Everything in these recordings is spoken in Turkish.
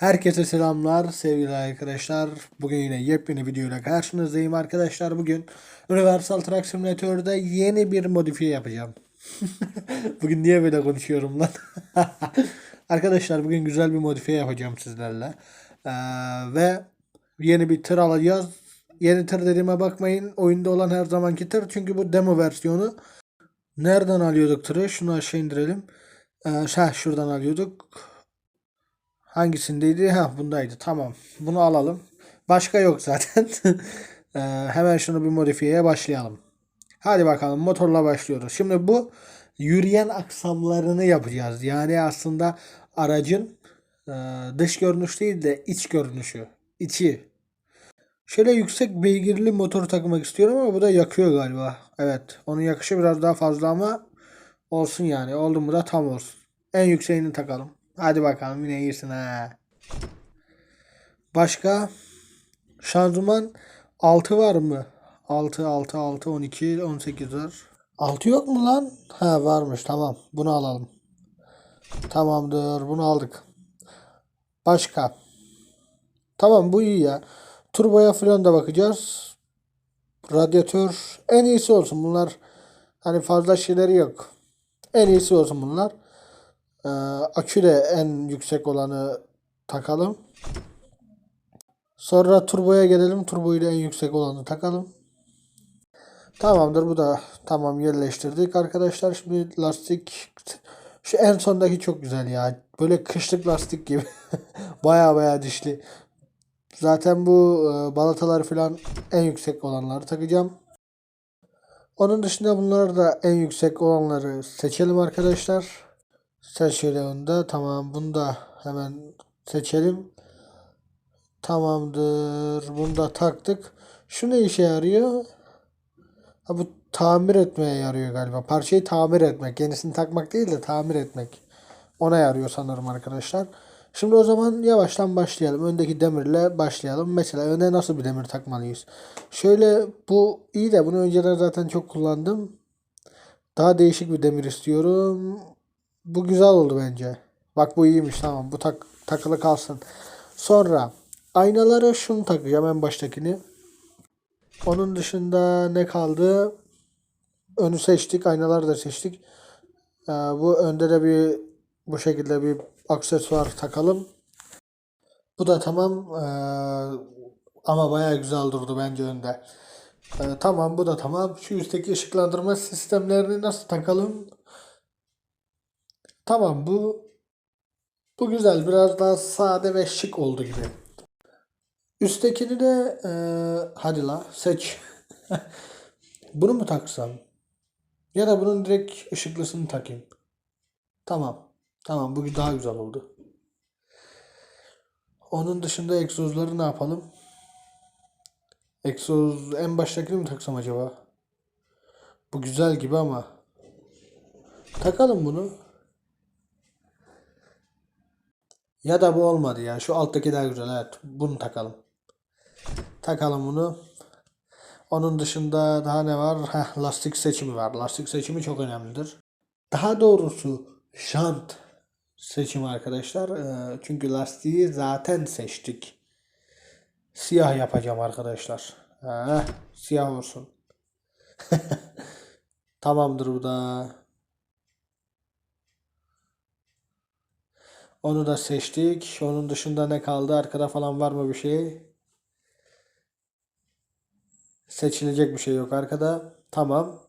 Herkese selamlar sevgili arkadaşlar. Bugün yine yepyeni videoyla karşınızdayım arkadaşlar. Bugün Universal Truck Simulator'da yeni bir modifiye yapacağım. bugün niye böyle konuşuyorum lan? arkadaşlar bugün güzel bir modifiye yapacağım sizlerle. Ee, ve yeni bir tır alacağız. Yeni tır dediğime bakmayın. Oyunda olan her zamanki tır. Çünkü bu demo versiyonu. Nereden alıyorduk tırı? Şunu aşağı indirelim. Ee, şah şuradan alıyorduk. Hangisindeydi? Ha bundaydı. Tamam. Bunu alalım. Başka yok zaten. Ee, hemen şunu bir modifiyeye başlayalım. Hadi bakalım motorla başlıyoruz. Şimdi bu yürüyen aksamlarını yapacağız. Yani aslında aracın e, dış görünüş değil de iç görünüşü. içi. Şöyle yüksek beygirli motor takmak istiyorum ama bu da yakıyor galiba. Evet. Onun yakışı biraz daha fazla ama olsun yani. Oldu mu da tam olsun. En yükseğini takalım. Hadi bakalım yine iyisin ha. Başka şanzıman 6 var mı? 6 6 6 12 18 var. 6 yok mu lan? Ha varmış tamam. Bunu alalım. Tamamdır bunu aldık. Başka. Tamam bu iyi ya. Turboya falan da bakacağız. Radyatör en iyisi olsun bunlar. Hani fazla şeyleri yok. En iyisi olsun bunlar. Ee, akü de en yüksek olanı takalım. Sonra turboya gelelim. Turboyu da en yüksek olanı takalım. Tamamdır bu da tamam yerleştirdik arkadaşlar. Şimdi lastik şu en sondaki çok güzel ya. Böyle kışlık lastik gibi. baya baya dişli. Zaten bu e, balatalar falan en yüksek olanları takacağım. Onun dışında bunlar da en yüksek olanları seçelim arkadaşlar. Şöyle onda tamam bunu da hemen seçelim. Tamamdır. Bunu da taktık. Şu ne işe yarıyor? Ha, bu tamir etmeye yarıyor galiba. Parçayı tamir etmek. Yenisini takmak değil de tamir etmek. Ona yarıyor sanırım arkadaşlar. Şimdi o zaman yavaştan başlayalım. Öndeki demirle başlayalım. Mesela öne nasıl bir demir takmalıyız? Şöyle bu iyi de bunu önceden zaten çok kullandım. Daha değişik bir demir istiyorum. Bu güzel oldu bence. Bak bu iyiymiş tamam. Bu tak takılı kalsın. Sonra aynalara şunu takacağım en baştakini. Onun dışında ne kaldı? Önü seçtik. Aynaları da seçtik. Ee, bu önde de bir bu şekilde bir aksesuar takalım. Bu da tamam. Ee, ama bayağı güzel durdu bence önde. Ee, tamam bu da tamam. Şu üstteki ışıklandırma sistemlerini nasıl takalım? Tamam bu bu güzel. Biraz daha sade ve şık oldu gibi. Üsttekini de e, hadi la seç. Bunu mu taksam? Ya da bunun direkt ışıklısını takayım. Tamam. Tamam bu daha güzel oldu. Onun dışında egzozları ne yapalım? Egzoz en baştakini mi taksam acaba? Bu güzel gibi ama. Takalım bunu. Ya da bu olmadı ya. Şu alttaki daha güzel. Evet. Bunu takalım. Takalım bunu. Onun dışında daha ne var? Heh, lastik seçimi var. Lastik seçimi çok önemlidir. Daha doğrusu jant seçimi arkadaşlar. Ee, çünkü lastiği zaten seçtik. Siyah yapacağım arkadaşlar. Heh, siyah olsun. Tamamdır bu da. Onu da seçtik. Onun dışında ne kaldı? Arkada falan var mı bir şey? Seçilecek bir şey yok arkada. Tamam.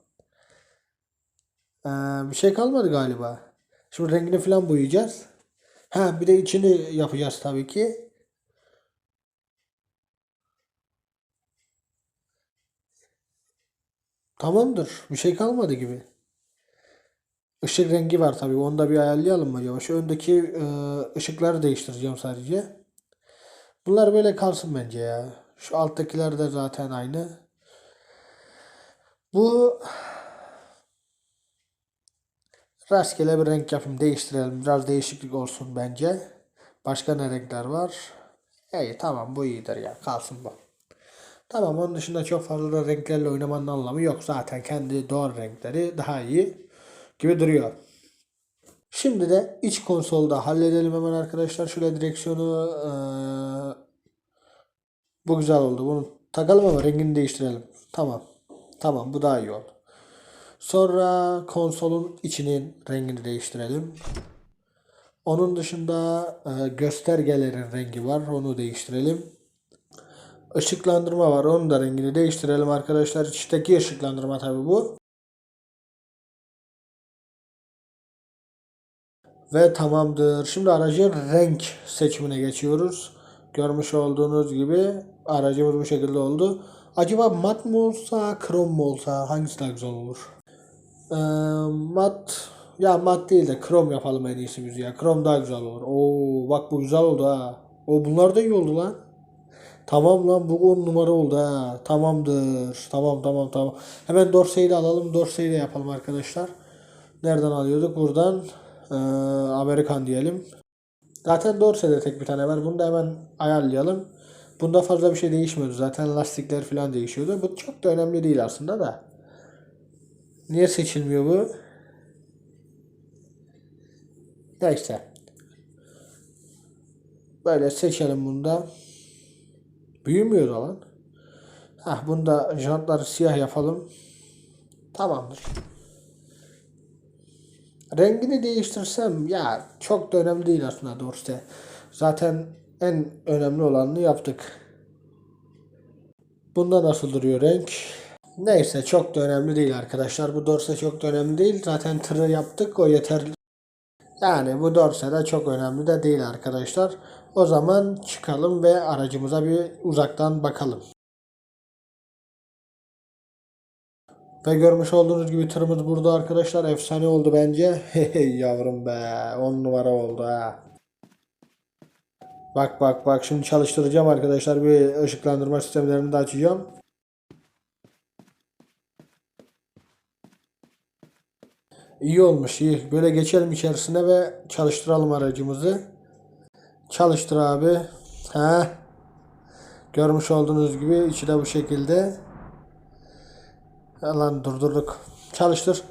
Ee, bir şey kalmadı galiba. Şimdi rengini falan boyayacağız. Ha bir de içini yapacağız tabii ki. Tamamdır. Bir şey kalmadı gibi. Işık rengi var tabii. Onu da bir ayarlayalım mı? Şu öndeki e, ışıkları değiştireceğim sadece. Bunlar böyle kalsın bence ya. Şu alttakiler de zaten aynı. Bu rastgele bir renk yapayım. Değiştirelim. Biraz değişiklik olsun bence. Başka ne renkler var? İyi tamam bu iyidir ya. Kalsın bu. Tamam onun dışında çok fazla renklerle oynamanın anlamı yok. Zaten kendi doğal renkleri daha iyi gibi duruyor. Şimdi de iç konsolda halledelim hemen arkadaşlar. Şöyle direksiyonu eee, bu güzel oldu. Bunu takalım ama rengini değiştirelim. Tamam. Tamam bu daha iyi oldu. Sonra konsolun içinin rengini değiştirelim. Onun dışında e, göstergelerin rengi var. Onu değiştirelim. Işıklandırma var. Onun da rengini değiştirelim arkadaşlar. İçteki ışıklandırma tabii bu. Ve tamamdır. Şimdi aracın renk seçimine geçiyoruz. Görmüş olduğunuz gibi aracımız bu şekilde oldu. Acaba mat mı olsa, krom mu olsa hangisi daha güzel olur? Ee, mat ya mat değil de krom yapalım en iyisi biz ya. Krom daha güzel olur. Oo bak bu güzel oldu ha. O bunlar da iyi oldu lan. Tamam lan bu 10 numara oldu ha. Tamamdır. Tamam tamam tamam. Hemen Dorsey'i de alalım. Dorsey'i de yapalım arkadaşlar. Nereden alıyorduk? Buradan ee, Amerikan diyelim. Zaten Dorsey'de tek bir tane var. Bunu da hemen ayarlayalım. Bunda fazla bir şey değişmiyordu. Zaten lastikler falan değişiyordu. Bu çok da önemli değil aslında da. Niye seçilmiyor bu? Neyse. Böyle seçelim bunu da. Büyümüyor da lan. Hah bunda jantları siyah yapalım. Tamamdır. Rengini değiştirsem ya çok da önemli değil aslında doğrusu. Zaten en önemli olanını yaptık. Bunda nasıl duruyor renk? Neyse çok da önemli değil arkadaşlar. Bu dorse çok da önemli değil. Zaten tırı yaptık o yeterli. Yani bu dorse de çok önemli de değil arkadaşlar. O zaman çıkalım ve aracımıza bir uzaktan bakalım. Ve görmüş olduğunuz gibi tırımız burada arkadaşlar. Efsane oldu bence. Yavrum be. 10 numara oldu ha. Bak bak bak şimdi çalıştıracağım arkadaşlar. Bir ışıklandırma sistemlerini de açacağım. İyi olmuş iyi. Böyle geçelim içerisine ve çalıştıralım aracımızı. Çalıştır abi. Ha. Görmüş olduğunuz gibi içi de bu şekilde. Lan durdurduk. Çalıştır.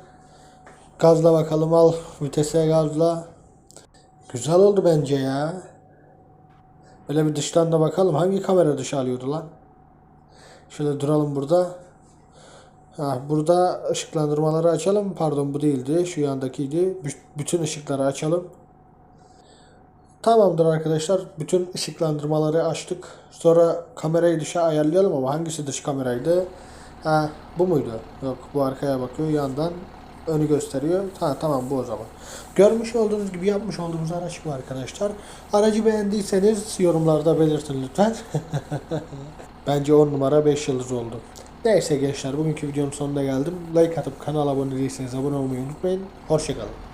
Gazla bakalım al. Vitese gazla. Güzel oldu bence ya. Böyle bir dıştan da bakalım. Hangi kamera dışı alıyordu lan? Şöyle duralım burada. Ha, burada ışıklandırmaları açalım. Pardon bu değildi. Şu yandakiydi. Bü- bütün ışıkları açalım. Tamamdır arkadaşlar. Bütün ışıklandırmaları açtık. Sonra kamerayı dışa ayarlayalım ama hangisi dış kameraydı? Ha, bu muydu? Yok bu arkaya bakıyor yandan önü gösteriyor. Ha, tamam bu o zaman. Görmüş olduğunuz gibi yapmış olduğumuz araç bu arkadaşlar. Aracı beğendiyseniz yorumlarda belirtin lütfen. Bence 10 numara 5 yıldız oldu. Neyse gençler bugünkü videonun sonuna geldim. Like atıp kanala abone değilseniz abone olmayı unutmayın. Hoşçakalın.